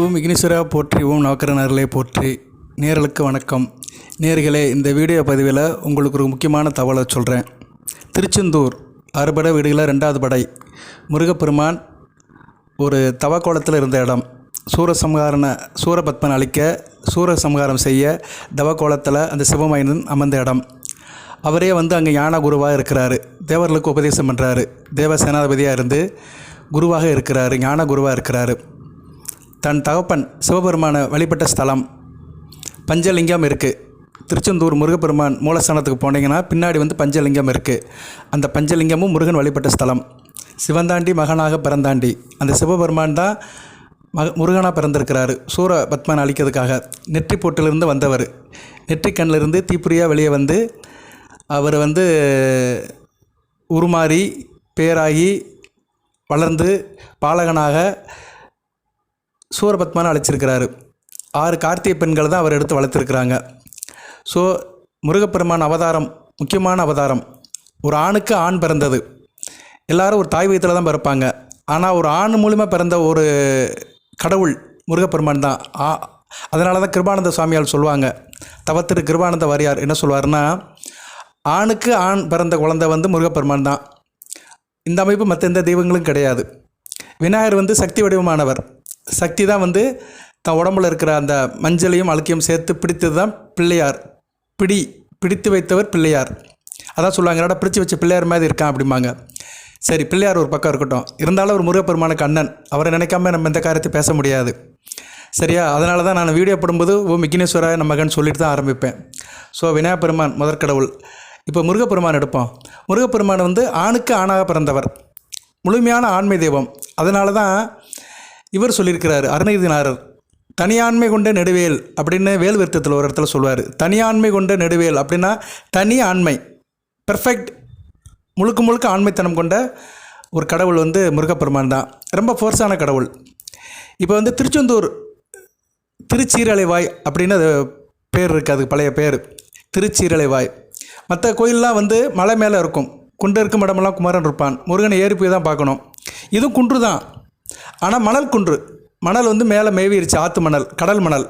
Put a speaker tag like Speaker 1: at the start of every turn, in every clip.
Speaker 1: ஓம் விக்னேஸ்வரா போற்றி ஓம் நவக்கரனர்களே போற்றி. நேர்களுக்கு வணக்கம். நேர்களே இந்த வீடியோ பதிவில் உங்களுக்கு ஒரு முக்கியமான தகவலை சொல்கிறேன் திருச்செந்தூர் அறுபடை வீடுகளில் ரெண்டாவது படை. முருகப்பெருமான் ஒரு தவக்கோலத்தில் இருந்த இடம். சூரசம்ஹாரண சூரபத்மன் அழிக்க சூரசம்ஹாரம் செய்ய தவக்கோலத்தில் அந்த சிவமயனன் அமர்ந்த இடம். அவரே வந்து அங்கே ஞான குருவாக இருக்கிறாரு. தேவர்களுக்கு உபதேசம் பண்ணுறாரு தேவ சேனாதிபதியாக இருந்து குருவாக இருக்கிறாரு ஞான குருவாக இருக்கிறாரு. தன் தகப்பன் சிவபெருமானை வழிபட்ட ஸ்தலம் பஞ்சலிங்கம் இருக்குது திருச்செந்தூர் முருகப்பெருமான் மூலஸ்தானத்துக்கு போனீங்கன்னா பின்னாடி வந்து பஞ்சலிங்கம் இருக்குது அந்த பஞ்சலிங்கமும் முருகன் வழிபட்ட ஸ்தலம். சிவந்தாண்டி மகனாக பிறந்தாண்டி. அந்த சிவபெருமான் தான் மக முருகனாக பிறந்திருக்கிறாரு. சூர பத்மன் அழிக்கிறதுக்காக நெற்றி போட்டிலிருந்து வந்தவர். நெற்றி கண்ணிலிருந்து தீப்புரியாக வெளியே வந்து அவர் வந்து உருமாறி பேராகி வளர்ந்து பாலகனாக சூரபத்மான அழைச்சிருக்கிறாரு. ஆறு கார்த்திகை பெண்களை தான் அவர் எடுத்து வளர்த்துருக்குறாங்க. ஸோ முருகப்பெருமான் அவதாரம் முக்கியமான அவதாரம். ஒரு ஆணுக்கு ஆண் பிறந்தது. எல்லாரும் ஒரு தாய் வயிற்றில் தான் பிறப்பாங்க. ஆனால் ஒரு ஆண் மூலிமா பிறந்த ஒரு கடவுள் முருகப்பெருமான் தான். ஆ அதனால தான் கிருபானந்த சுவாமியால் சொல்லுவாங்க. தவத்திரு கிருபானந்த வாரியார் என்ன சொல்வார்னா ஆணுக்கு ஆண் பிறந்த குழந்தை வந்து முருகப்பெருமான் தான். இந்த அமைப்பு மற்ற எந்த தெய்வங்களும் கிடையாது. விநாயகர் வந்து சக்தி வடிவமானவர். சக்தி தான் வந்து தன் உடம்புல இருக்கிற அந்த மஞ்சளையும் அழுக்கையும் சேர்த்து பிடித்தது தான் பிள்ளையார். பிடி பிடித்து வைத்தவர் பிள்ளையார். அதான் சொல்லுவாங்க என்னடா பிடிச்சி வச்ச பிள்ளையார் மாதிரி இருக்கான் அப்படிம்பாங்க. சரி பிள்ளையார் ஒரு பக்கம் இருக்கட்டும். இருந்தாலும் ஒரு முருகப்பெருமானுக்கு அண்ணன். அவரை நினைக்காம நம்ம எந்த காரியத்தை பேச முடியாது. சரியா? அதனால தான் நான் வீடியோ போடும்போது ஓ விக்னேஸ்வராய மகன் சொல்லிட்டு தான் ஆரம்பிப்பேன். ஸோ விநாயகப் பெருமான் முதற்கடவுள். இப்போ முருகப்பெருமான் எடுப்போம். முருகப்பெருமான் வந்து ஆணுக்கு ஆணாக பிறந்தவர். முழுமையான ஆண்மை தெய்வம். அதனால தான் இவர் சொல்லியிருக்கிறார் அருணகிரிநாதர் தனியாண்மை கொண்ட நெடுவேல் அப்படின்னு வேல் விருத்தத்தில் ஒரு இடத்துல சொல்லுவார் தனியாண்மை கொண்ட நெடுவேல் அப்படின்னா தனி ஆண்மை பெர்ஃபெக்ட் முழுக்க முழுக்க ஆண்மைத்தனம் கொண்ட ஒரு கடவுள் வந்து முருகப்பெருமான் தான். ரொம்ப ஃபோர்ஸான கடவுள். இப்போ வந்து திருச்செந்தூர் திருச்சீரலைவாய் அப்படின்னு அது பேர் இருக்குது அதுக்கு பழைய பேர். திருச்சீரலைவாய். மற்ற கோயிலெலாம் வந்து மலை மேலே இருக்கும். குண்டு இருக்கும் இடமெல்லாம் குமரன் இருப்பான். முருகனை ஏறி போய் தான் பார்க்கணும். இதுவும் குன்று தான். ஆனால் மணல் குன்று. மணல் வந்து மேலே மேவிருச்சு ஆற்று மணல் கடல் மணல்.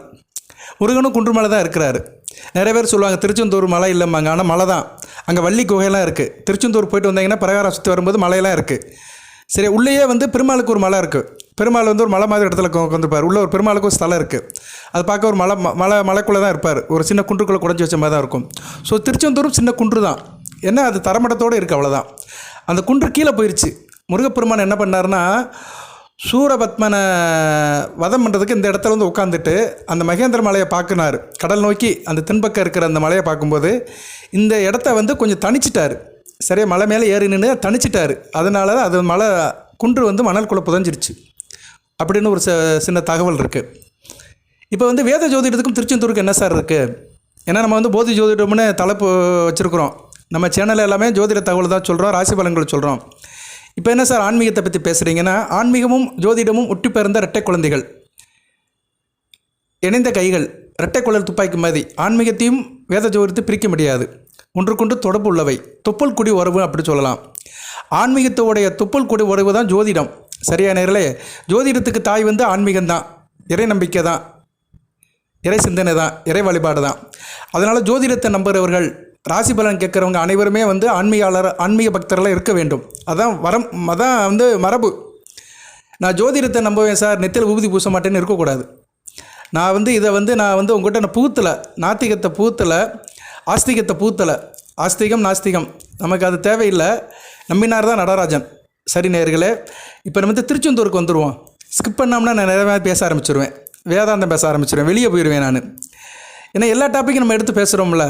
Speaker 1: முருகனும் குன்று மலை தான் இருக்கிறாரு. நிறைய பேர் சொல்லுவாங்க திருச்செந்தூர் மலை இல்லைம்பாங்க ஆனால் மலை தான். அங்கே வள்ளி குகையெல்லாம் இருக்குது திருச்செந்தூர் போயிட்டு வந்தீங்கன்னா பிரகாரம் சுற்றி வரும்போது மலையெல்லாம் இருக்குது சரி உள்ளேயே வந்து பெருமாளுக்கு ஒரு மலை இருக்குது பெருமாள் வந்து ஒரு மலை மாதிரி இடத்துல உட்காந்துருப்பார் உள்ள ஒரு பெருமாளுக்கு ஒரு ஸ்தலம் இருக்குது அது பார்க்க ஒரு மலை ம- மலை மலைக்குள்ளே தான் இருப்பார். ஒரு சின்ன குன்றுக்குள்ளே குடஞ்சி வச்ச மாதிரி தான் இருக்கும். ஸோ திருச்செந்தூரும் சின்ன குன்று தான். என்ன அது தரமட்டத்தோடு இருக்குது அவ்வளோதான் அந்த குன்று கீழே போயிடுச்சு முருகப்பெருமான் என்ன பண்ணாருன்னா சூரபத்மனை வதம் பண்ணுறதுக்கு இந்த இடத்துல வந்து உட்காந்துட்டு அந்த மகேந்திர மலையை பார்க்குனார். கடல் நோக்கி அந்த தென்பக்கம் இருக்கிற அந்த மலையை பார்க்கும்போது இந்த இடத்த வந்து கொஞ்சம் தனிச்சிட்டார் சரியா மலை மேலே ஏறி நின்று தணிச்சிட்டாரு. அதனால தான் அது மலை குன்று வந்து மணல்குள்ளே புதஞ்சிருச்சு. அப்படின்னு ஒரு ச- சின்ன தகவல் இருக்குது இப்போ வந்து வேத ஜோதிடத்துக்கும் திருச்செந்தூருக்கு என்ன சார் இருக்குது ஏன்னா நம்ம வந்து போதி ஜோதிடம்னு தலைப்பு வச்சுருக்குறோம். நம்ம சேனல் எல்லாமே ஜோதிட தகவல் தான் சொல்கிறோம் ராசி பலன்கள் சொல்கிறோம் இப்போ என்ன சார் ஆன்மீகத்தை பற்றி பேசுகிறீங்கன்னா ஆன்மீகமும் ஜோதிடமும் ஒட்டி பிறந்த இரட்டை குழந்தைகள். இணைந்த கைகள் இரட்டை குழல் துப்பாக்கி மாதிரி ஆன்மீகத்தையும் வேத ஜோதிடத்தை பிரிக்க முடியாது. ஒன்றுக்கொன்று தொடர்பு உள்ளவை. தொப்புள் குடி உறவு அப்படி சொல்லலாம். ஆன்மீகத்தோடைய தொப்புள் குடி உறவு தான் ஜோதிடம். சரியா நேரில் ஜோதிடத்துக்கு தாய் வந்து ஆன்மீகம் தான் இறை நம்பிக்கை தான். இறை சிந்தனை தான். இறை வழிபாடு தான். அதனால் ஜோதிடத்தை நம்புகிறவர்கள் ராசி பலன் கேட்குறவங்க அனைவருமே வந்து ஆன்மீகாளர் ஆன்மீக பக்தர்களாக இருக்க வேண்டும். அதான் வரம் அதான் வந்து மரபு. நான் ஜோதிடத்தை நம்புவேன் சார் நெத்தியில் ஊதி பூச மாட்டேன்னு இருக்கக்கூடாது. நான் வந்து இதை வந்து நான் வந்து உங்கள்கிட்ட நான் பூத்தலை நாத்திகத்தை பூத்தலை ஆஸ்திகத்தை பூத்தலை ஆஸ்திகம் நாஸ்திகம். நமக்கு அது தேவையில்லை. நம்பினார் தான் நடராஜன். சரி நேர்களே இப்போ நம்ம வந்து திருச்செந்தூருக்கு வந்துடுவோம் ஸ்கிப் பண்ணோம்னா நான் நிறைய பேச ஆரம்பிச்சிருவேன். வேதாந்தம் பேச ஆரம்பிச்சிருவேன். வெளியே போயிடுவேன் நான். ஏன்னா எல்லா டாப்பிக்கும் நம்ம எடுத்து பேசுகிறோம்ல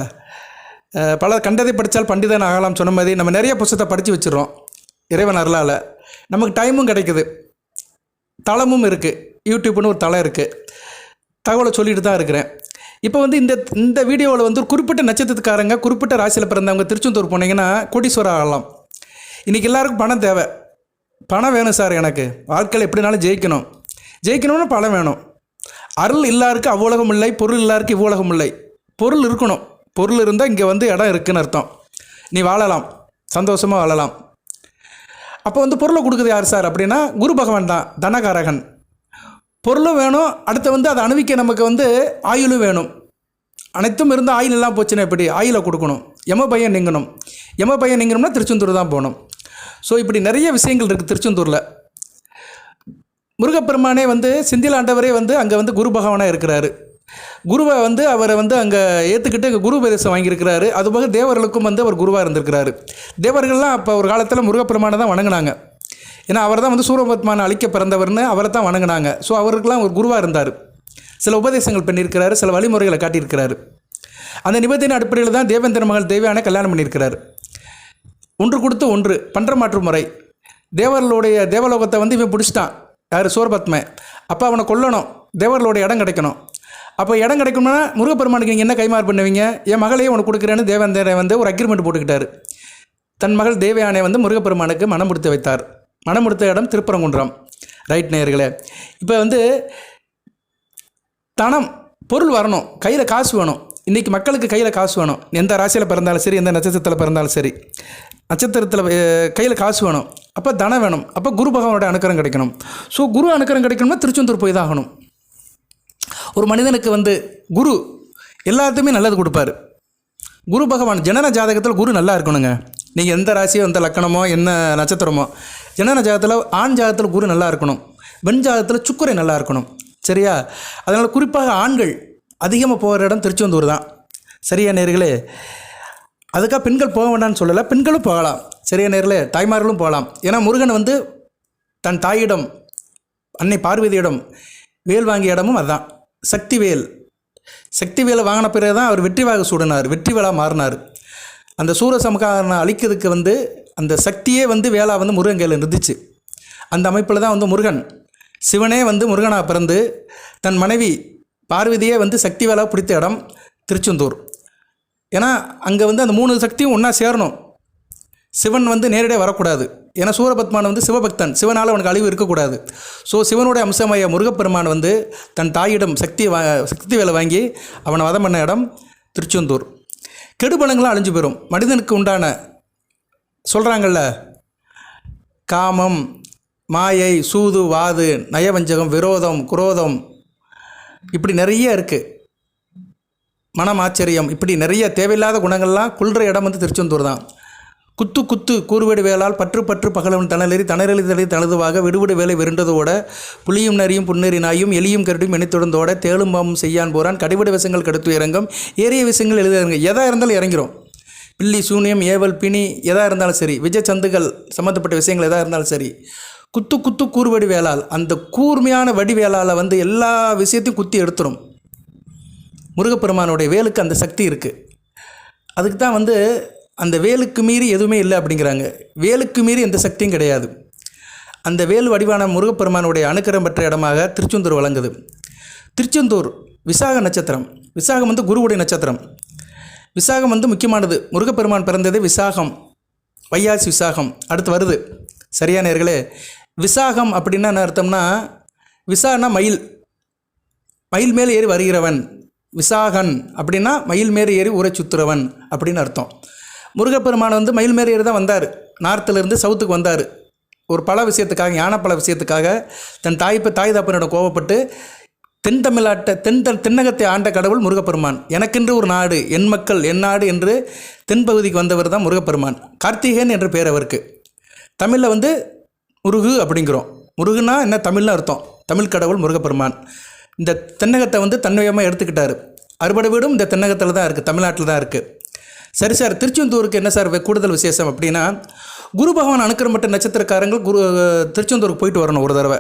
Speaker 1: பல கண்டதை படித்தால் பண்டிதன் ஆகலாம் சொன்ன மாதிரி நம்ம நிறைய புஸ்தத்தை படித்து வச்சுருவோம் இறைவன் அருளால். நமக்கு டைமும் கிடைக்குது. தளமும் இருக்குது யூடியூப்னு ஒரு தளம் இருக்குது தகவலை சொல்லிட்டு தான் இருக்கிறேன். இப்போ வந்து இந்த இந்த வீடியோவில் வந்து ஒரு குறிப்பிட்ட நட்சத்திரத்துக்காரங்க குறிப்பிட்ட ராசியில் பிறந்தவங்க திருச்செந்தூர் போனீங்கன்னா கோடீஸ்வரர் ஆகலாம். இன்றைக்கி எல்லாருக்கும் பணம் தேவை. பணம் வேணும் சார் எனக்கு. வாழ்க்கையில் எப்படினாலும் ஜெயிக்கணும். ஜெயிக்கணும்னு பணம் வேணும். அருள் இல்லாருக்கு அவ்வுலகம் இல்லை பொருள் இல்லாருக்கு இவ்வுலகம் இல்லை. பொருள் இருக்கணும். பொருள் இருந்தால் இங்கே வந்து இடம் இருக்குன்னு அர்த்தம். நீ வாழலாம். சந்தோஷமாக வாழலாம். அப்போ வந்து பொருளை கொடுக்குது யார் சார்? அப்படின்னா குரு பகவான் தான் தனகாரகன். பொருளும் வேணும் அடுத்து வந்து அதை அணுவிக்க நமக்கு வந்து ஆயுளும் வேணும். அனைத்தும் இருந்து ஆயில் எல்லாம் போச்சுன்னா எப்படி? ஆயிலை கொடுக்கணும். எம பையன் நீங்கணும். எம பையன் நீங்கணும்னா திருச்செந்தூர் தான் போகணும். ஸோ இப்படி நிறைய விஷயங்கள் இருக்குது திருச்செந்தூரில். முருகப்பெருமானே வந்து சிந்திலாண்டவரே வந்து அங்கே வந்து குரு பகவானாக இருக்கிறாரு. குருவை வந்து அவரை வந்து அங்கே ஏற்றுக்கிட்டு அங்கே குரு உபதேசம் வாங்கியிருக்கிறாரு அதுபோக தேவர்களுக்கும் வந்து அவர் குருவாக இருந்திருக்கிறாரு. தேவர்கள்லாம் அப்போ ஒரு காலத்தில் முருகப்பெருமானை தான் வணங்கினாங்க. ஏன்னா அவர் தான் வந்து சூரபத்மானை அழிக்க பிறந்தவர்னு அவரை தான் வணங்கினாங்க. ஸோ அவருக்கெல்லாம் ஒரு குருவாக இருந்தார். சில உபதேசங்கள் பண்ணியிருக்கிறாரு சில வழிமுறைகளை காட்டியிருக்கிறாரு. அந்த நிபந்தனை அடிப்படையில் தான் தேவேந்திர மகள் தேவையான கல்யாணம் பண்ணியிருக்கிறார். ஒன்று கொடுத்து ஒன்று பன்ற மாற்று முறை. தேவர்களுடைய தேவலோகத்தை வந்து இவன் பிடிச்சிட்டான். யார்? சூரபத்ம அப்போ அவனை கொல்லணும். தேவர்களுடைய இடம் கிடைக்கணும். அப்போ இடம் கிடைக்கணும்னா முருகப்பெருமானுக்கு நீங்கள் என்ன கைமாறு பண்ணுவீங்க? என் மகளையே உனக்கு கொடுக்குறேன்னு தேவேந்திரன் வந்து ஒரு அக்ரிமெண்ட் போட்டுக்கிட்டார். தன் மகள் தேவயானை வந்து முருகப்பெருமானுக்கு மனம் முடித்து வைத்தார். மனம் முடித்த இடம் திருப்பரங்குன்றம். ரைட் நேயர்களே. இப்போ வந்து தனம் பொருள் வரணும். கையில் காசு வேணும். இன்றைக்கி மக்களுக்கு கையில் காசு வேணும். எந்த ராசியில் பிறந்தாலும் சரி எந்த நட்சத்திரத்தில் பிறந்தாலும் சரி. நட்சத்திரத்தில் கையில் காசு வேணும். அப்போ தனம் வேணும். அப்போ குரு பகவானோட அனுக்கிரம் கிடைக்கணும். ஸோ குரு அனுக்கிரம் கிடைக்கணும்னா திருச்செந்தூர் போய் தான் ஆகணும். ஒரு மனிதனுக்கு வந்து குரு எல்லாத்துக்குமே நல்லது கொடுப்பாரு. குரு பகவான் ஜனன ஜாதகத்தில் குரு நல்லா இருக்கணுங்க. நீங்கள் எந்த ராசியோ எந்த லக்கணமோ என்ன நட்சத்திரமோ ஜனன ஜாதகத்தில் ஆண் ஜாதகத்தில் குரு நல்லா இருக்கணும். பெண் ஜாதகத்தில் சுக்குரை நல்லா இருக்கணும். சரியா? அதனால் குறிப்பாக ஆண்கள் அதிகமாக போகிற இடம் திருச்செந்தூர் தான். சரியா நேர்களே? அதுக்காக பெண்கள் போக வேண்டாம்னு சொல்லலை பெண்களும் போகலாம். சரியா நேரில் தாய்மார்களும் போகலாம். ஏன்னா முருகன் வந்து தன் தாயிடம் அன்னை பார்வதியிடம் வேல் வாங்கிய இடமும் அதுதான் சக்தி வேல் சக்தி வேலை வாங்கின பிறகு தான் அவர் வெற்றிவாக சூடினார் வெற்றி வேலா மாறினார். அந்த சூரசமகாரனை அழிக்கிறதுக்கு வந்து அந்த சக்தியே வந்து வேளா வந்து முருகன் கையில் இருந்துச்சு அந்த அமைப்பில் தான் வந்து முருகன். சிவனே வந்து முருகனாக பிறந்து தன் மனைவி பார்வதியே வந்து சக்தி வேலா பிடித்த இடம் திருச்செந்தூர். ஏன்னா அங்கே வந்து அந்த மூணு சக்தியும் ஒன்றா சேரணும். சிவன் வந்து நேரடியாக வரக்கூடாது. ஏன்னா சூரபத்மான் வந்து சிவபக்தன். சிவனால் அவனுக்கு அழிவு இருக்கக்கூடாது. ஸோ சிவனுடைய அம்சமாய முருகப்பெருமான் வந்து தன் தாயிடம் சக்தி வா சக்தி வேலை வாங்கி அவனை வதம் பண்ண இடம் திருச்செந்தூர். கெடுபலங்களும் அழிஞ்சு போயிடும் மனிதனுக்கு உண்டான சொல்கிறாங்கல்ல காமம் மாயை சூது வாது நயவஞ்சகம் விரோதம் குரோதம் இப்படி நிறைய இருக்குது மனம் ஆச்சரியம் இப்படி நிறைய தேவையில்லாத குணங்கள்லாம் கொள்கிற இடம் வந்து திருச்செந்தூர் தான். குத்து குத்து கூறுவேடு வேளால் பற்று பற்று பகலவன் தணலறி தணரெளி தலை தனதுவாக விடுவிடு வேலை விருண்டதோட புளியும் நரியும் புன்னெறி நாயும் எலியும் கருடும் இணைத்துடந்தோட தேளும் பாம்பும் செய்யான் போறான். கடிவிட விஷங்கள் கடுத்து இறங்கும். ஏறிய விஷயங்கள் எழுத இறங்க. எதாக இருந்தாலும் இறங்கிறோம் பில்லி சூனியம் ஏவல் பிணி எதாக இருந்தாலும் சரி. விஜய் சந்துகள் சம்மந்தப்பட்ட விஷயங்கள் எதாக இருந்தாலும் சரி. குத்து குத்து கூறுவடி வேளால் அந்த கூர்மையான வடிவேலால் வந்து எல்லா விஷயத்தையும் குத்தி எடுத்துரும். முருகப்பெருமானுடைய வேலுக்கு அந்த சக்தி இருக்குது அதுக்கு தான் வந்து அந்த வேலுக்கு மீறி எதுவுமே இல்லை அப்படிங்கிறாங்க. வேலுக்கு மீறி எந்த சக்தியும் கிடையாது. அந்த வேல் வடிவான முருகப்பெருமானுடைய அணுக்கரம் பெற்ற இடமாக திருச்செந்தூர் வழங்குது திருச்செந்தூர் விசாக நட்சத்திரம். விசாகம் வந்து குருவுடைய நட்சத்திரம். விசாகம் வந்து முக்கியமானது. முருகப்பெருமான் பிறந்தது விசாகம். வையாசி விசாகம். அடுத்து வருது. சரியான நேர்களே? விசாகம் அப்படின்னா என்ன அர்த்தம்னா விசானா மயில். மயில் மேல் ஏறி வருகிறவன். விசாகன் அப்படின்னா மயில் மேலே ஏறி ஊரை சுத்துறவன் அப்படின்னு அர்த்தம். முருகப்பெருமான் வந்து மயில் மேல் தான் வந்தார். நார்த்துலேருந்து சவுத்துக்கு வந்தார். ஒரு பல விஷயத்துக்காக யானைப்பழ பல விஷயத்துக்காக தன் தாய்ப்பு தாய் தப்பனோட கோவப்பட்டு தென் தமிழ்நாட்டை தென் தென்னகத்தை ஆண்ட கடவுள் முருகப்பெருமான். எனக்கென்று ஒரு நாடு என் மக்கள் என் நாடு என்று தென்பகுதிக்கு வந்தவர் தான் முருகப்பெருமான். கார்த்திகேயன் என்ற பேர் அவருக்கு. தமிழில் வந்து முருகு அப்படிங்கிறோம். முருகுனா என்ன? தமிழ்னு அர்த்தம். தமிழ் கடவுள் முருகப்பெருமான். இந்த தென்னகத்தை வந்து தன்வயமாக எடுத்துக்கிட்டார். அறுபடை வீடும் இந்த தென்னகத்தில் தான் இருக்குது தமிழ்நாட்டில் தான் இருக்குது சரி சார் திருச்செந்தூருக்கு என்ன சார் கூடுதல் விசேஷம் அப்படின்னா குரு பகவான் அனுக்கிரமட்ட நட்சத்திரக்காரங்கள் குரு திருச்செந்தூருக்கு போயிட்டு வரணும் ஒரு தடவை.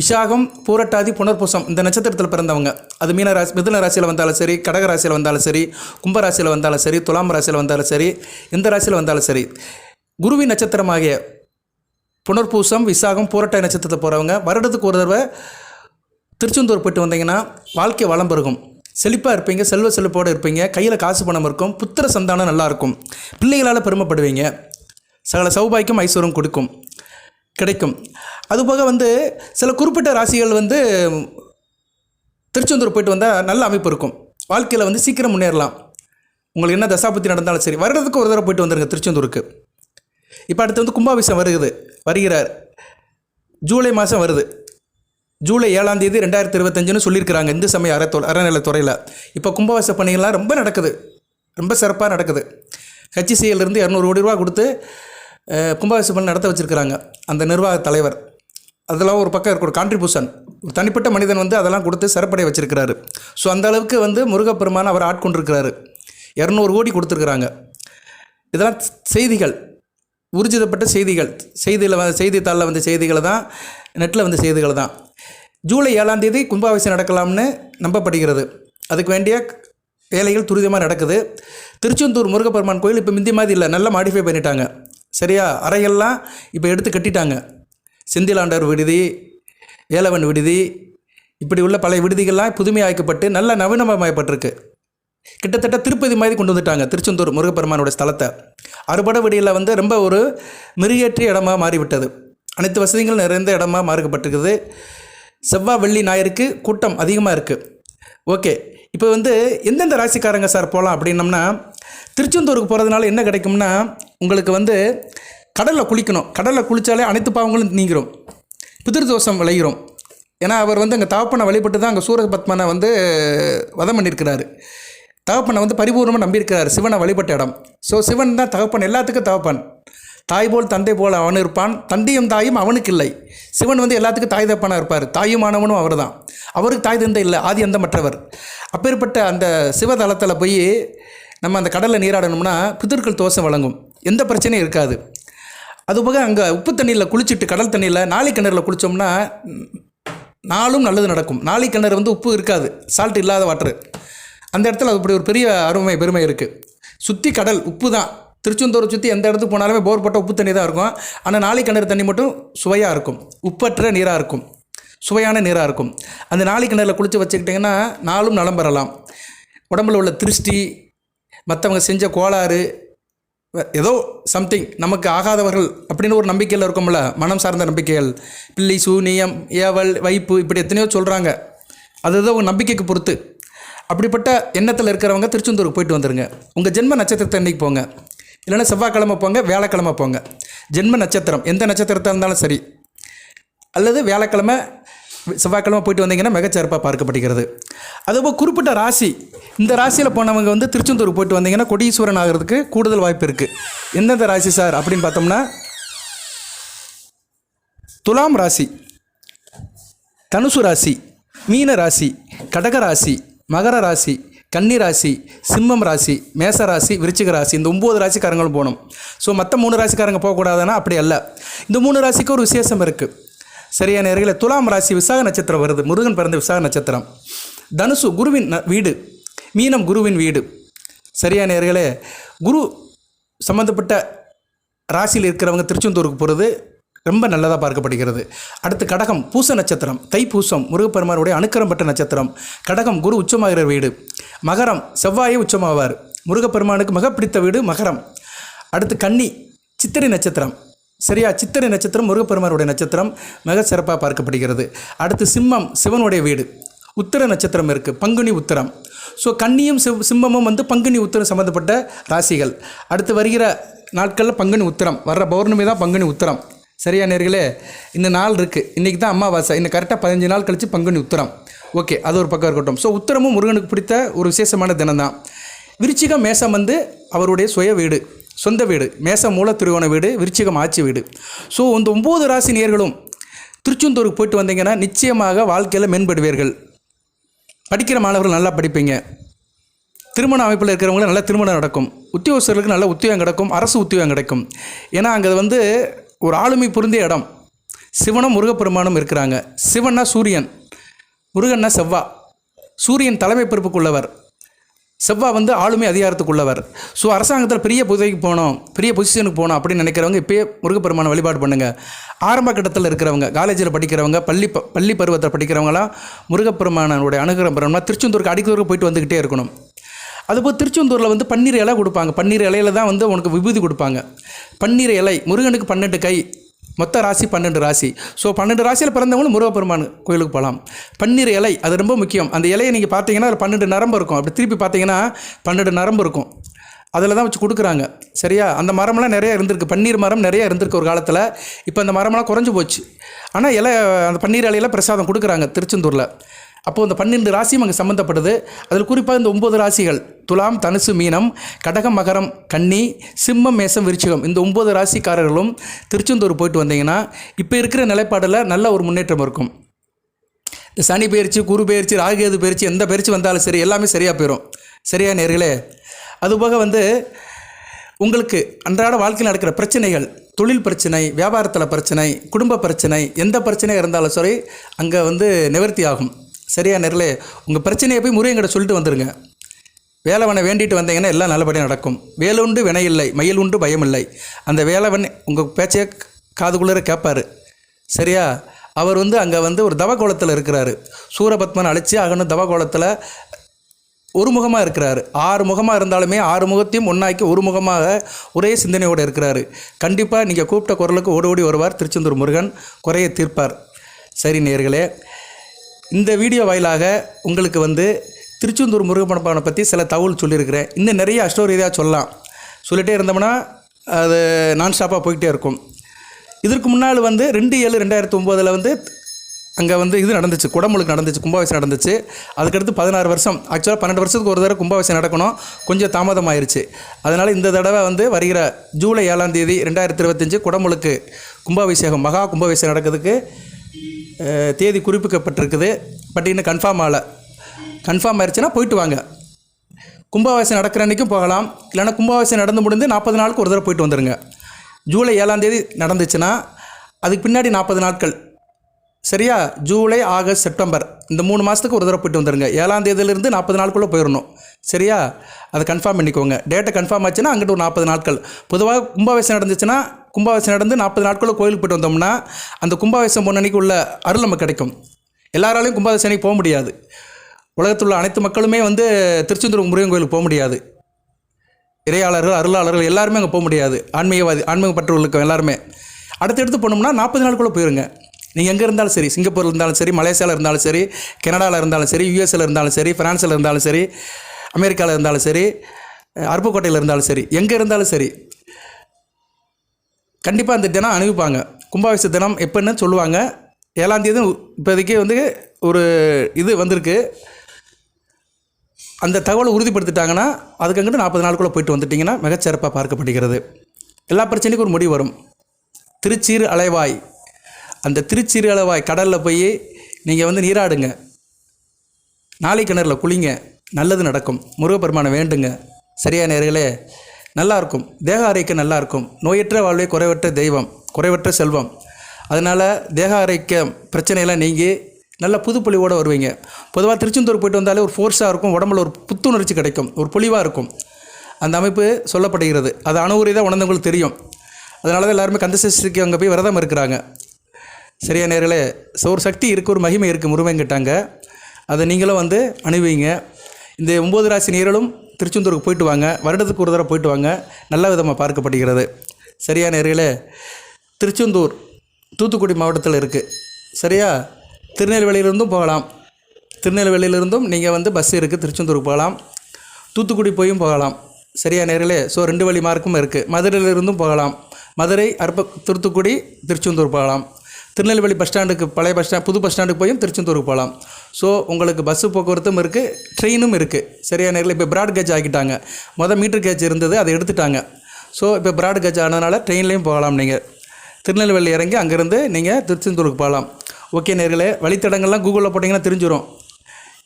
Speaker 1: விசாகம் பூரட்டாதி புனர்பூசம் இந்த நட்சத்திரத்தில் பிறந்தவங்க. அது மீன ராசி மிதுன ராசியில் வந்தாலும் சரி கடக ராசியில் வந்தாலும் சரி கும்ப ராசியில் வந்தாலும் சரி துலாம் ராசியில் வந்தாலும் சரி எந்த ராசியில் வந்தாலும் சரி. குருவின் நட்சத்திரமாகிய புனர்பூசம் விசாகம் பூரட்டாதி நட்சத்திரத்தில் போகிறவங்க வருடத்துக்கு ஒரு தடவை திருச்செந்தூர் போயிட்டு வந்தீங்கன்னா வாழ்க்கை வளம் பெருகும். செழிப்பாக இருப்பீங்க செல்வ செழிப்போடு இருப்பீங்க கையில் காசு பணம் இருக்கும் புத்திர சந்தானம் நல்லா இருக்கும். பிள்ளைகளால் பெருமைப்படுவீங்க சகல சௌபாக்கியம் ஐஸ்வரம் கொடுக்கும் கிடைக்கும். அதுபோக வந்து சில குறிப்பிட்ட ராசிகள் வந்து திருச்செந்தூர் போயிட்டு வந்தால் நல்ல அமைப்பு இருக்கும். வாழ்க்கையில் வந்து சீக்கிரம் முன்னேறலாம். உங்களுக்கு என்ன தசாபத்தி நடந்தாலும் சரி வருடத்துக்கு ஒரு தடவை போயிட்டு வந்துருங்க திருச்செந்தூருக்கு. இப்போ அடுத்து வந்து கும்பாபிஷம் வருகுது வருகிறார். ஜூலை மாதம் வருது. ஜூலை ஏழாம் தேதி ரெண்டாயிரத்தி இருபத்தஞ்சுன்னு சொல்லியிருக்கிறாங்க இந்து சமய அறத்தொ அறநிலைத்துறையில் இப்போ கும்பவாச பணிகள்லாம் ரொம்ப நடக்குது. ரொம்ப சிறப்பாக நடக்குது. ஹெச்சிசிஎல்லேருந்து இருந்து இரநூறு கோடி ரூபா கொடுத்து அஹ், கும்பவாச பணி நடத்த வச்சுருக்கிறாங்க அந்த நிர்வாக தலைவர். அதெல்லாம் ஒரு பக்கம் இருக்கிற கான்ட்ரிபியூஷன் ஒரு தனிப்பட்ட மனிதன் வந்து அதெல்லாம் கொடுத்து சிறப்படைய வச்சுருக்கிறாரு. ஸோ அந்த அளவுக்கு வந்து முருகப்பெருமான் அவர் ஆட்கொண்டிருக்கிறாரு. இரநூறு கோடி கொடுத்துருக்குறாங்க. இதெல்லாம் செய்திகள். ஊர்ஜிதப்பட்ட செய்திகள். செய்தியில் வ செய்தித்தாளில் வந்த செய்திகளை தான் நெட்டில் வந்த செய்திகள் தான். ஜூலை ஏழாம் தேதி கும்பாபிஷேகம் நடக்கலாம்னு நம்பப்படுகிறது. அதுக்கு வேண்டிய வேலைகள் துரிதமாக நடக்குது. திருச்செந்தூர் முருகப்பெருமான் கோயில் இப்போ முந்தி மாதிரி இல்லை. நல்லா மாடிஃபை பண்ணிட்டாங்க. சரியா? அறைகள்லாம் இப்போ எடுத்து கட்டிட்டாங்க. செந்திலாண்டர் விடுதி ஏலவன் விடுதி இப்படி உள்ள பழைய விடுதிகள்லாம் புதுமையாக்கப்பட்டு நல்ல நவீனமயப்பட்டிருக்கு கிட்டத்தட்ட திருப்பதி மாதிரி கொண்டு வந்துட்டாங்க திருச்செந்தூர் முருகப்பெருமானோட ஸ்தலத்தை. அறுபட விடியில் வந்து ரொம்ப ஒரு மெருகேற்றிய இடமாக மாறிவிட்டது. அனைத்து வசதிகளும் நிறைந்த இடமா மாறுக்கப்பட்டிருக்குது செவ்வாய் வெள்ளி ஞாயிறுக்கு கூட்டம் அதிகமாக இருக்குது ஓகே. இப்போ வந்து எந்தெந்த ராசிக்காரங்க சார் போகலாம் அப்படின்னம்னா திருச்செந்தூருக்கு போகிறதுனால என்ன கிடைக்கும்னா உங்களுக்கு வந்து கடலில் குளிக்கணும். கடலில் குளித்தாலே அனைத்து பாவங்களும் நீங்கிரும். பிதிர்தோஷம் விளைகிறோம் ஏன்னா அவர் வந்து அங்கே தகப்பனை வழிபட்டு தான் அங்கே சூரபத்மனை வந்து வதம் பண்ணியிருக்கிறாரு. தகப்பனை வந்து பரிபூர்ணமாக நம்பியிருக்கிறார். சிவனை வழிபட்ட இடம். ஸோ சிவன் தான் தகப்பன். எல்லாத்துக்கும் தகப்பன். தாய் போல் தந்தை போல் அவன் இருப்பான். தந்தையும் தாயும் அவனுக்கு இல்லை. சிவன் வந்து எல்லாத்துக்கும் தாய் தப்பானாக இருப்பார். தாயுமானவனும் அவர் தான் அவருக்கு தாய் தந்தை இல்லை. ஆதி அந்த மற்றவர். அப்பேற்பட்ட அந்த சிவதலத்தில் போய் நம்ம அந்த கடலில் நீராடணும்னா பிதர்கள் தோசை வழங்கும். எந்த பிரச்சனையும் இருக்காது. அதுபோக அங்கே உப்பு தண்ணியில் குளிச்சுட்டு கடல் தண்ணியில் நாளை கிணறுல குளித்தோம்னா நாளும் நல்லது நடக்கும். நாளை கிணறு வந்து உப்பு இருக்காது. சால்ட் இல்லாத வாட்டர் அந்த இடத்துல அப்படி ஒரு பெரிய அருமை பெருமை இருக்குது சுற்றி கடல் உப்பு தான். திருச்செந்தூரை சுற்றி எந்த இடத்துக்கு போனாலுமே போர் போட்ட உப்பு தண்ணி தான் இருக்கும். ஆனால் நாளை கிணறு தண்ணி மட்டும் சுவையாக இருக்கும். உப்பற்ற நீராக இருக்கும். சுவையான நீராக இருக்கும். அந்த நாளை கிணறுல குளித்து வச்சுக்கிட்டிங்கன்னா நாளும் நலம் பெறலாம். உடம்புல உள்ள திருஷ்டி மற்றவங்க செஞ்ச கோளாறு ஏதோ சம்திங் நமக்கு ஆகாதவர்கள் அப்படின்னு ஒரு நம்பிக்கையில் இருக்கும்ல மனம் சார்ந்த நம்பிக்கைகள். பில்லி சூனியம் ஏவல் வைப்பு இப்படி எத்தனையோ சொல்கிறாங்க அதுதான் ஒரு நம்பிக்கைக்கு பொறுத்து. அப்படிப்பட்ட எண்ணத்தில் இருக்கிறவங்க திருச்செந்தூருக்கு போயிட்டு வந்துருங்க. உங்கள் ஜென்ம நட்சத்திரத்தை அன்னைக்கு போங்க. இல்லைன்னா செவ்வாய்க்கிழமை போங்க வேலைக்கிழமை போங்க. ஜென்ம நட்சத்திரம் எந்த நட்சத்திரத்தாக இருந்தாலும் சரி. அல்லது வேலைக்கிழமை செவ்வாய்க்கிழமை போயிட்டு வந்தீங்கன்னா மிகச்சிறப்பாக பார்க்கப்படுகிறது. அதுபோல் குறிப்பிட்ட ராசி இந்த ராசியில் போனவங்க வந்து திருச்செந்தூர் போயிட்டு வந்தீங்கன்னா கொடீஸ்வரன் ஆகிறதுக்கு கூடுதல் வாய்ப்பு இருக்குது எந்தெந்த ராசி சார் அப்படின்னு பார்த்தோம்னா துலாம் ராசி தனுசு ராசி மீன ராசி கடக ராசி மகர ராசி கன்னி ராசி சிம்மம் ராசி மேச ராசி விருச்சிக ராசி இந்த ஒம்பது ராசிக்காரங்களும் போகணும். ஸோ மற்ற மூணு ராசிக்காரங்க போகக்கூடாதுன்னா அப்படி அல்ல. இந்த மூணு ராசிக்கு ஒரு விசேஷம் இருக்குது சரியான நேரத்தில் துலாம் ராசி விசாக நட்சத்திரம் வருது. முருகன் பிறந்த விசாக நட்சத்திரம். தனுசு குருவின் வீடு. மீனம் குருவின் வீடு. சரியான நேர்களே குரு சம்மந்தப்பட்ட ராசியில் இருக்கிறவங்க திருச்செந்தூருக்கு போகிறது ரொம்ப நல்லதாக பார்க்கப்படுகிறது. அடுத்து கடகம் பூச நட்சத்திரம் தைப்பூசம் முருகப்பெருமானுடைய அனுக்கரம் பெற்ற நட்சத்திரம் கடகம் குரு உச்சமாகிற வீடு மகரம் செவ்வாயே உச்சமாவார் முருகப்பெருமானுக்கு மிக பிடித்த வீடு மகரம். அடுத்து கன்னி சித்திரை நட்சத்திரம் சரியா? சித்திரை நட்சத்திரம் முருகப்பெருமானுடைய நட்சத்திரம் மிக சிறப்பாக பார்க்கப்படுகிறது. அடுத்து சிம்மம் சிவனுடைய வீடு உத்திர நட்சத்திரம் இருக்குது பங்குனி உத்திரம். ஸோ கன்னியும் சிவ் சிம்மமும் வந்து பங்குனி உத்திரம் சம்மந்தப்பட்ட ராசிகள். அடுத்து வருகிற நாட்களில் பங்குனி உத்திரம் வர்ற பௌர்ணமி தான் பங்குனி உத்திரம். சரியா நேர்களே? இந்த நாள் இருக்குது இன்றைக்கி தான் அமாவாசை இன்னும் கரெக்டாக பதினஞ்சு நாள் கழித்து பங்குனி உத்தரம். ஓகே அது ஒரு பக்கம் இருக்கட்டும். ஸோ உத்தரமும் முருகனுக்கு பிடித்த ஒரு விசேஷமான தினம் தான் விருச்சிகம் மேசம் வந்து அவருடைய சுய வீடு சொந்த வீடு. மேசம் மூல திருவோண வீடு விருச்சிகம் ஆட்சி வீடு. ஸோ இந்த ஒம்பது ராசி நேர்களும் திருச்செந்தூருக்கு போயிட்டு வந்தீங்கன்னா நிச்சயமாக வாழ்க்கையில் மேம்படுவீர்கள். படிக்கிற மாணவர்கள் நல்லா படிப்பீங்க. திருமண அமைப்பில் இருக்கிறவங்களுக்கு நல்ல திருமணம் நடக்கும். உத்தியோகஸ்தர்களுக்கு நல்ல உத்தியோகம் கிடைக்கும். அரசு உத்தியோகம் கிடைக்கும். ஏன்னா அங்கே வந்து ஒரு ஆளுமை பொருந்திய இடம். சிவனும் முருகப்பெருமானும் இருக்கிறாங்க. சிவன்னா சூரியன் முருகன்னா செவ்வா. சூரியன் தலைமை பொறுப்புக்குள்ளவர். செவ்வா வந்து ஆளுமை அதிகாரத்துக்குள்ளவர். ஸோ அரசாங்கத்தில் பெரிய புதைக்கு போகணும் பெரிய பொசிஷனுக்கு போகணும் அப்படின்னு நினைக்கிறவங்க இப்போயே முருகப்பெருமான வழிபாடு பண்ணுங்கள் ஆரம்ப கட்டத்தில் இருக்கிறவங்க காலேஜில் படிக்கிறவங்க பள்ளி பள்ளி பருவத்தில் படிக்கிறவங்களாம் முருகப்பெருமானனுடைய அனுகிரகம் பெறணும்னா திருச்செந்தூருக்கு அடிக்கடி போயிட்டு வந்துக்கிட்டே இருக்கணும். அதுபோல் திருச்செந்தூரில் வந்து பன்னீர் இலை கொடுப்பாங்க. பன்னீர் இலையில தான் வந்து உனக்கு விபூதி கொடுப்பாங்க. பன்னீர் இலை முருகனுக்கு பன்னெண்டு கை மொத்த ராசி பன்னெண்டு ராசி. ஸோ பன்னெண்டு ராசியில் பிறந்தவங்களும் முருகப்பெருமான் கோயிலுக்கு போகலாம். பன்னீர் இலை அது ரொம்ப முக்கியம். அந்த இலையை நீங்கள் பார்த்தீங்கன்னா அதில் பன்னெண்டு நரம்பு இருக்கும். அப்படி திருப்பி பார்த்தீங்கன்னா பன்னெண்டு நரம்பு இருக்கும். அதில் தான் வச்சு கொடுக்குறாங்க. சரியா? அந்த மரம்லாம் நிறைய இருந்திருக்கு. பன்னீர் மரம் நிறைய இருந்திருக்கு ஒரு காலத்தில். இப்போ அந்த மரம்லாம் குறைஞ்சி போச்சு. ஆனால் இலை அந்த பன்னீர் இலையில பிரசாதம் கொடுக்குறாங்க திருச்செந்தூரில். அப்போது இந்த பன்னெண்டு ராசியும் அங்கே சம்மந்தப்படுது அதில் குறிப்பாக இந்த ஒம்பது ராசிகள் துலாம் தனுசு மீனம் கடகம் மகரம் கன்னி சிம்மம் மேசம் விருச்சிகம். இந்த ஒம்பது ராசிக்காரர்களும் திருச்செந்தூர் போயிட்டு வந்தீங்கன்னா இப்போ இருக்கிற நிலைப்பாடில் நல்ல ஒரு முன்னேற்றம் இருக்கும். இந்த சனி பயிற்சி குரு பயிற்சி ராகேது பயிற்சி எந்த பயிற்சி வந்தாலும் சரி எல்லாமே சரியாக போயிடும் சரியா நேர்களே? அதுபோக வந்து உங்களுக்கு அன்றாட வாழ்க்கையில் நடக்கிற பிரச்சனைகள் தொழில் பிரச்சனை வியாபாரத்தில் பிரச்சனை குடும்ப பிரச்சனை எந்த பிரச்சனையாக இருந்தாலும் சரி அங்கே வந்து நிவர்த்தி ஆகும். சரியா நேர்களே உங்கள் பிரச்சனையை போய் முருகங்கிட்ட சொல்லிட்டு வந்துடுங்க வேலவனை வேண்டிட்டு வந்தீங்கன்னா எல்லாம் நல்லபடியாக நடக்கும். வேலுண்டு வினை இல்லை மயில் உண்டு பயம் இல்லை. அந்த வேலவன் உங்கள் பேச்சையே காதுக்குள்ளே கேட்பார் சரியா? அவர் வந்து அங்கே வந்து ஒரு தவகோலத்தில் இருக்கிறாரு. சூரபத்மன் அழைச்சி அகனு தவகோலத்தில் ஒரு முகமாக இருக்கிறார். ஆறு முகமாக இருந்தாலுமே ஆறு முகத்தையும் ஒன்றாக்கி ஒரு முகமாக ஒரே சிந்தனையோடு இருக்கிறாரு. கண்டிப்பாக நீங்கள் கூப்பிட்ட குரலுக்கு ஓடி ஓடி வருவார் திருச்செந்தூர் முருகன். குறையை தீர்ப்பார். சரி நேர்களே இந்த வீடியோ வாயிலாக உங்களுக்கு வந்து திருச்செந்தூர் முருகப்பணப்பானை பற்றி சில தகவல் சொல்லியிருக்கிறேன். இன்னும் நிறைய அஷ்டோரியாக சொல்லலாம். சொல்லிகிட்டே இருந்தோம்னா அது நான் ஸ்டாப்பாக போய்கிட்டே இருக்கும். இதற்கு முன்னால் வந்து ரெண்டு ஏழு ரெண்டாயிரத்தி ஒம்போதில் வந்து அங்கே வந்து இது நடந்துச்சு. குடமுழுக்கு நடந்துச்சு கும்பாபிஷேகம் நடந்துச்சு. அதுக்கடுத்து பதினாறு வருஷம். ஆக்சுவலாக பன்னெண்டு வருஷத்துக்கு ஒரு தடவை கும்பாபிஷேகம் நடக்கணும். கொஞ்சம் தாமதமாயிருச்சு. அதனால் இந்த தடவை வந்து வருகிற ஜூலை ஏழாம் தேதி ரெண்டாயிரத்தி இருபத்தஞ்சி குடமுழுக்கு கும்பாபிஷேகம் மகா கும்பாபிஷேகம் நடக்கிறதுக்கு தேதி குறிப்பிக்கப்பட்டிருக்குது பட் இன்னும் கன்ஃபார்ம் ஆகலை. கன்ஃபார்ம் ஆயிடுச்சுன்னா போயிட்டு வாங்க. கும்பாவாசி நடக்கிற அன்றைக்கும் போகலாம். இல்லைன்னா கும்பாவாசி நடந்து முடிந்து நாற்பது நாளுக்கு ஒரு தடவை போயிட்டு வந்துடுங்க ஜூலை ஏழாம் தேதி நடந்துச்சுன்னா அதுக்கு பின்னாடி நாற்பது நாட்கள். சரியா? July August September. இந்த மூணு மாதத்துக்கு ஒரு தடவை போயிட்டு வந்துடுங்க ஏழாம் தேதியிலிருந்து நாற்பது நாளுக்குள்ளே போயிடணும். சரியா? அதை கன்ஃபார்ம் பண்ணிக்கோங்க. டேட்டை கன்ஃபார்ம் ஆச்சுன்னா அங்கிட்டு ஒரு நாற்பது நாட்கள். பொதுவாக கும்பாபிஷேகம் நடந்துச்சுன்னா கும்பாபிஷேகம் நடந்து நாற்பது நாட்களுக்குள்ள கோயிலுக்கு போயிட்டு வந்தோம்னா அந்த கும்பாவேசம் போன உள்ள அருள் நமக்கு கிடைக்கும். எல்லாராலையும் கும்பாபிஷேகம் போக முடியாது. உலகத்தில் உள்ள அனைத்து மக்களுமே வந்து திருச்செந்தூர் முருகன் கோயிலுக்கு போக முடியாது. இறையாளர்கள் அருளாளர்கள் எல்லாருமே அங்கே போக முடியாது. ஆன்மீகவாதி ஆன்மீகப்பற்றவர்களுக்கு எல்லாருமே. அடுத்தடுத்து போனோம்னா நாற்பது நாளுக்குள்ளே போயிருங்க. நீங்கள் எங்கே இருந்தாலும் சரி சிங்கப்பூரில் இருந்தாலும் சரி மலேசியாவில் இருந்தாலும் சரி கனடாவில் இருந்தாலும் சரி யூஎஸ்ல இருந்தாலும் சரி ஃப்ரான்ஸில் இருந்தாலும் சரி அமெரிக்காவில் இருந்தாலும் சரி அருப்புக்கோட்டையில் இருந்தாலும் சரி எங்கே இருந்தாலும் சரி கண்டிப்பாக அந்த தினம் அனுப்பிப்பாங்க கும்பாபிஷ தினம் எப்போன்னு சொல்லுவாங்க. ஏழாம் தேதி இப்போதைக்கு வந்து ஒரு இது வந்திருக்கு. அந்த தகவலை உறுதிப்படுத்திட்டாங்கன்னா அதுக்கங்கிட்டு நாற்பது நாளுக்குள்ளே போயிட்டு வந்துட்டிங்கன்னா மிகச்சிறப்பாக பார்க்கப்படுகிறது. எல்லா பிரச்சனைக்கும் ஒரு முடிவு வரும். திருச்சீர் அலைவாய். அந்த திருச்சீர் அலைவாய் கடலில் போய் நீங்கள் வந்து நீராடுங்க. நாளை கிணறுல குளிங்க. நல்லது நடக்கும். முருகப்பெருமானை வேண்டுங்க. சரியா நேர்களே நல்லா இருக்கும் தேக ஆரோக்கியம் நல்லா இருக்கும் நோயற்ற வாழ்வே குறைவற்ற தெய்வம் குறைவற்ற செல்வம். அதனால் தேக ஆரோக்கியம் பிரச்சனையெல்லாம் நீங்கி நல்ல புதுப்பொழிவோடு வருவீங்க. பொதுவாக திருச்செந்தூர் போயிட்டு வந்தாலே ஒரு ஃபோர்ஸாக இருக்கும். உடம்புல ஒரு புத்துணர்ச்சி கிடைக்கும். ஒரு பொழிவாக இருக்கும். அந்த அமைப்பு சொல்லப்படுகிறது. அது அணுகுறி தான் உணர்ந்தவங்களுக்கு தெரியும். அதனால தான் எல்லாருமே கந்தசஷ்டிக்கு அங்கே போய் விரதம் இருக்கிறாங்க. சரியா நேர்களே ஸோ ஒரு சக்தி இருக்குது ஒரு மகிமை இருக்குது முருகங்கிட்டாங்க அதை நீங்களும் வந்து அணுவீங்க இந்த ஒம்பது ராசி நேரலும் திருச்செந்தூருக்கு போயிட்டு வாங்க. வருடத்துக்கு ஒரு தடவை போயிட்டு வாங்க. நல்ல விதமாக பார்க்கப்படுகிறது. சரியா நேர்களே? திருச்செந்தூர் தூத்துக்குடி மாவட்டத்தில் இருக்குது சரியா? திருநெல்வேலியிலிருந்தும் போகலாம். திருநெல்வேலியிலிருந்தும் நீங்கள் வந்து பஸ் இருக்குது திருச்செந்தூருக்கு போகலாம். தூத்துக்குடி போயும் போகலாம். சரியா நேர்களே? ஸோ ரெண்டு வழி மார்க்கும் இருக்குது மதுரையிலிருந்தும் போகலாம். மதுரை அற்ப தூத்துக்குடி திருச்செந்தூர் போகலாம். திருநெல்வேலி பஸ் ஸ்டாண்டுக்கு பழைய பஸ் ஸ்டாண்ட் புது பஸ் ஸ்டாண்டுக்கு போயும் திருச்செந்தூருக்கு போகலாம். ஸோ உங்களுக்கு பஸ்ஸு போக்குவரத்தும் இருக்குது ட்ரெயினும் இருக்குது சரியான நேரில் இப்போ பிராட் கேஜ் ஆக்கிட்டாங்க. மொதல் மீட்டர் கேஜ் இருந்தது அதை எடுத்துட்டாங்க. ஸோ இப்போ பிராட் கேஜ் ஆனதுனால ட்ரெயின்லேயும் போகலாம் நீங்கள் திருநெல்வேலி இறங்கி அங்கேருந்து நீங்கள் திருச்செந்தூருக்கு போகலாம். ஓகே நேர்களே வழித்தடங்கள்லாம் கூகுளில் போட்டிங்கன்னா தெரிஞ்சிடும்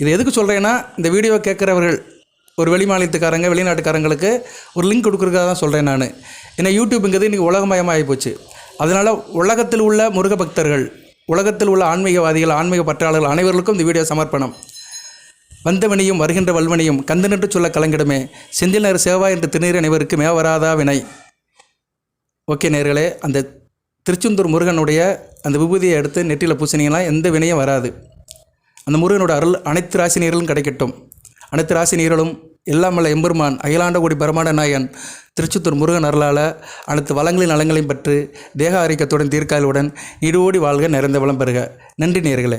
Speaker 1: இது எதுக்கு சொல்கிறேன்னா இந்த வீடியோ கேட்குறவர்கள் ஒரு வெளி மாநிலத்துக்காரங்க வெளிநாட்டுக்காரங்களுக்கு ஒரு லிங்க் கொடுக்குறதுக்காக தான் சொல்கிறேன் நான். ஏன்னா யூடியூப்புங்கிறது இன்றைக்கி உலகமயமாகி போச்சு. அதனால் உலகத்தில் உள்ள முருக பக்தர்கள் உலகத்தில் உள்ள ஆன்மீகவாதிகள் ஆன்மீக பற்றாளர்கள் அனைவர்களுக்கும் இந்த வீடியோ சமர்ப்பணம். வந்தவனையும் வருகின்ற வல்வனையும் கந்தனென்று சொல்ல கலங்கிடமே. செந்தில் நேர் சேவா என்ற திருநீர் அனைவருக்கு மேவராதா வினை. ஓகே நேர்களே அந்த திருச்செந்தூர் முருகனுடைய அந்த விபூதியை எடுத்து நெற்றியில் பூசினீங்கன்னா எந்த வினையும் வராது. அந்த முருகனோட அருள் அனைத்து ராசி நீர்களும் கிடைக்கட்டும். அனைத்து ராசி நீர்களும் எம்பெருமான் அகிலாண்டகுடி பரமாண்ட நாயன் திருச்செந்தூர் முருகன் அருளால் அனைத்து வளங்களின் நலங்களையும் பற்று தேக ஆரோக்கியத்துடன் தீர்க்காயலுடன் இடுவோடி வாழ்க நிறைந்த வளம் பெறுக. நன்றி நேர்களே